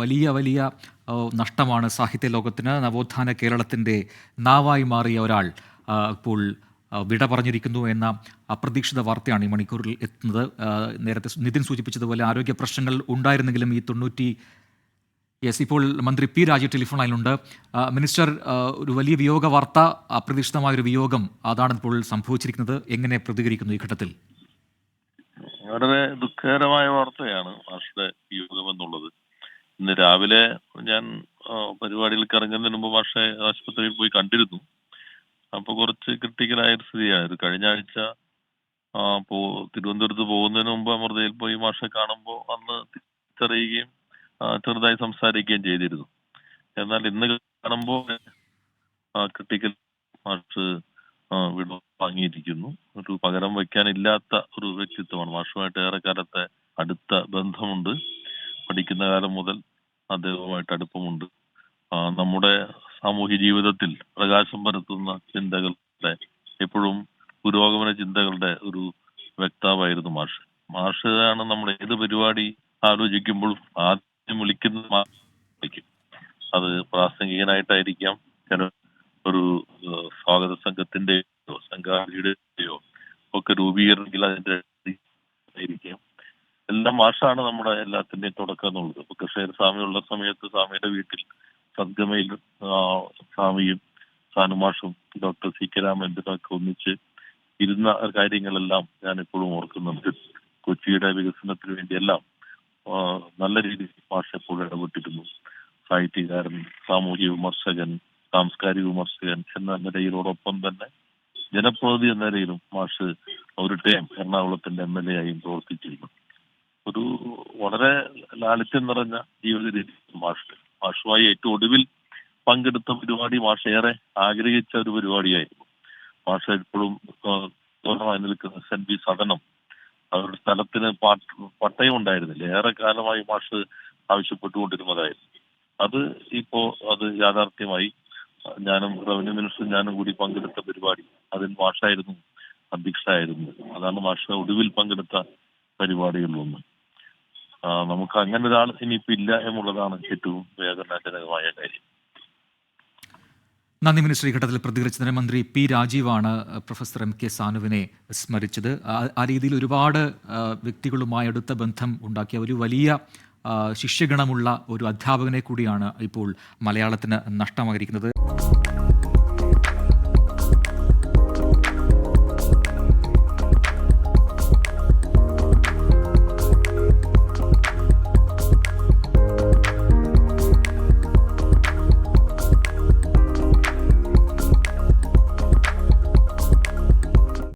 വലിയ വലിയ നഷ്ടമാണ് സാഹിത്യ ലോകത്തിന്. നവോത്ഥാന കേരളത്തിന്റെ നാവായി മാറിയ ഒരാൾ ഇപ്പോൾ വിട പറഞ്ഞിരിക്കുന്നു എന്ന അപ്രതീക്ഷിത വാർത്തയാണ് ഈ മണിക്കൂറിൽ എത്തുന്നത്. നേരത്തെ നിതിൻ സൂചിപ്പിച്ചതുപോലെ ആരോഗ്യ പ്രശ്നങ്ങൾ ഉണ്ടായിരുന്നെങ്കിലും ഈ തൊണ്ണൂറ്റി യെസ് ഇപ്പോൾ മന്ത്രി പി രാജു ടെലിഫോണിലുണ്ട്. മിനിസ്റ്റർ ഒരു വലിയ വിയോഗ വാർത്ത അപ്രതീക്ഷിതമായ ഒരു വിയോഗം അതാണ് ഇപ്പോൾ സംഭവിച്ചിരിക്കുന്നത്. എങ്ങനെ പ്രതികരിക്കുന്നു ഈ ഘട്ടത്തിൽ? വളരെ ദുഃഖകരമായ വാർത്തയാണ് മാഷുടെ വിയോഗം എന്നുള്ളത്. ഇന്ന് രാവിലെ ഞാൻ പരിപാടികൾക്ക് ഇറങ്ങുന്നതിന് മുമ്പ് മാഷെ ആശുപത്രിയിൽ പോയി കണ്ടിരുന്നു. അപ്പൊ കുറച്ച് ക്രിട്ടിക്കലായ ഒരു സ്ഥിതിയായത് കഴിഞ്ഞ ആഴ്ച തിരുവനന്തപുരത്ത് പോകുന്നതിന് മുമ്പ് അമൃതയിൽ പോയി മാഷെ കാണുമ്പോൾ അന്ന് തിരിച്ചറിയുകയും ചെറുതായി സംസാരിക്കുകയും ചെയ്തിരുന്നു. എന്നാൽ ഇന്ന് കാണുമ്പോൾ ക്രിട്ടിക്കൽ മാഷ് വിട വാങ്ങിയിരിക്കുന്നു. ഒരു പകരം വയ്ക്കാനില്ലാത്ത ഒരു വ്യക്തിത്വമാണ്. മാഷുമായിട്ട് ഏറെക്കാലത്തെ അടുത്ത ബന്ധമുണ്ട്. പഠിക്കുന്ന കാലം മുതൽ അദ്ദേഹവുമായിട്ട് അടുപ്പമുണ്ട്. നമ്മുടെ സാമൂഹ്യ ജീവിതത്തിൽ പ്രകാശം പരത്തുന്ന ചിന്തകളുടെ എപ്പോഴും പുരോഗമന ചിന്തകളുടെ ഒരു വ്യക്താവായിരുന്നു മാഷ് മാഷാണ് നമ്മൾ ഏത് പരിപാടി ആലോചിക്കുമ്പോഴും ആദ്യം വിളിക്കുന്ന അത് പ്രാസംഗികനായിട്ടായിരിക്കാം. ചില ഒരു സ്വാഗത സംഘത്തിന്റെയോ സംഘാടിയുടെയോ ഒക്കെ രൂപീകരണമെങ്കിൽ അതിന്റെ ആയിരിക്കാം. എല്ലാം മാഷാണ് നമ്മുടെ എല്ലാത്തിന്റെയും തുടക്കം എന്നുള്ളത്. ഇപ്പൊ കൃഷ്ണൻ സ്വാമി ഉള്ള സമയത്ത് സ്വാമിയുടെ വീട്ടിൽ സദ്ഗമയിൽ സ്വാമിയും സാനുമാഷും ഡോക്ടർ സി കെ രാമചന്ദ്രനും ഒക്കെ ഒന്നിച്ച് ഇരുന്ന കാര്യങ്ങളെല്ലാം ഞാൻ ഇപ്പോഴും ഓർക്കുന്നുണ്ട്. കൊച്ചിയുടെ വികസനത്തിന് വേണ്ടിയെല്ലാം നല്ല രീതിയിൽ മാഷ് എപ്പോഴും ഇടപെട്ടിരുന്നു. സാഹിത്യകാരൻ സാമൂഹ്യ വിമർശകൻ സാംസ്കാരിക വിമർശകൻ എന്ന നിലയിലോടൊപ്പം തന്നെ ജനപ്രതിനിധി എന്ന നിലയിലും മാഷ് ഒരു ടൈം എറണാകുളത്തിന്റെ എം എൽ എ ആയും പ്രവർത്തിച്ചിരുന്നു. ഒരു വളരെ ലാളിത്യം നിറഞ്ഞ ജീവിത രീതി മാഷ്. മാഷുമായി ഏറ്റവും ഒടുവിൽ പങ്കെടുത്ത പരിപാടി മാഷ് ഏറെ ആഗ്രഹിച്ച ഒരു പരിപാടിയായിരുന്നു. മാഷ് എപ്പോഴും പൂർണമായി നിൽക്കുന്ന സെന്റ് ബി സദനം. അവരുടെ സ്ഥലത്തിന് പാട്ട് പട്ടയം ഉണ്ടായിരുന്നില്ല. ഏറെ കാലമായി മാഷ് ആവശ്യപ്പെട്ടുകൊണ്ടിരുന്നതായിരുന്നു. അത് ഇപ്പോ അത് യാഥാർത്ഥ്യമായി ഞാനും റവന്യൂ മിനിസ്റ്ററും ഞാനും കൂടി പങ്കെടുത്ത പരിപാടി. അതിൽ മാഷായിരുന്നു അധ്യക്ഷനായിരുന്നു അതാണ് മാഷ ഒടുവിൽ പങ്കെടുത്ത പരിപാടികളിലൊന്ന്. നമുക്ക് അങ്ങനെ ഒരാൾ ഇനിയിപ്പോ ഇല്ല എന്നുള്ളതാണ് ഏറ്റവും വേദനാജനകമായ കാര്യം. നന്ദി മിനിസ്റ്റർ. ഘട്ടത്തിൽ പ്രതികരിച്ചതിന് മന്ത്രി പി രാജീവാണ് പ്രൊഫസർ എം കെ സാനുവിനെ സ്മരിച്ചത്. ആ രീതിയിൽ ഒരുപാട് വ്യക്തികളുമായി അടുത്ത ബന്ധം ഉണ്ടാക്കിയ ഒരു വലിയ ശിഷ്യഗണമുള്ള ഒരു അധ്യാപകനെ കൂടിയാണ് ഇപ്പോൾ മലയാളത്തിന് നഷ്ടമായിരിക്കുന്നത്.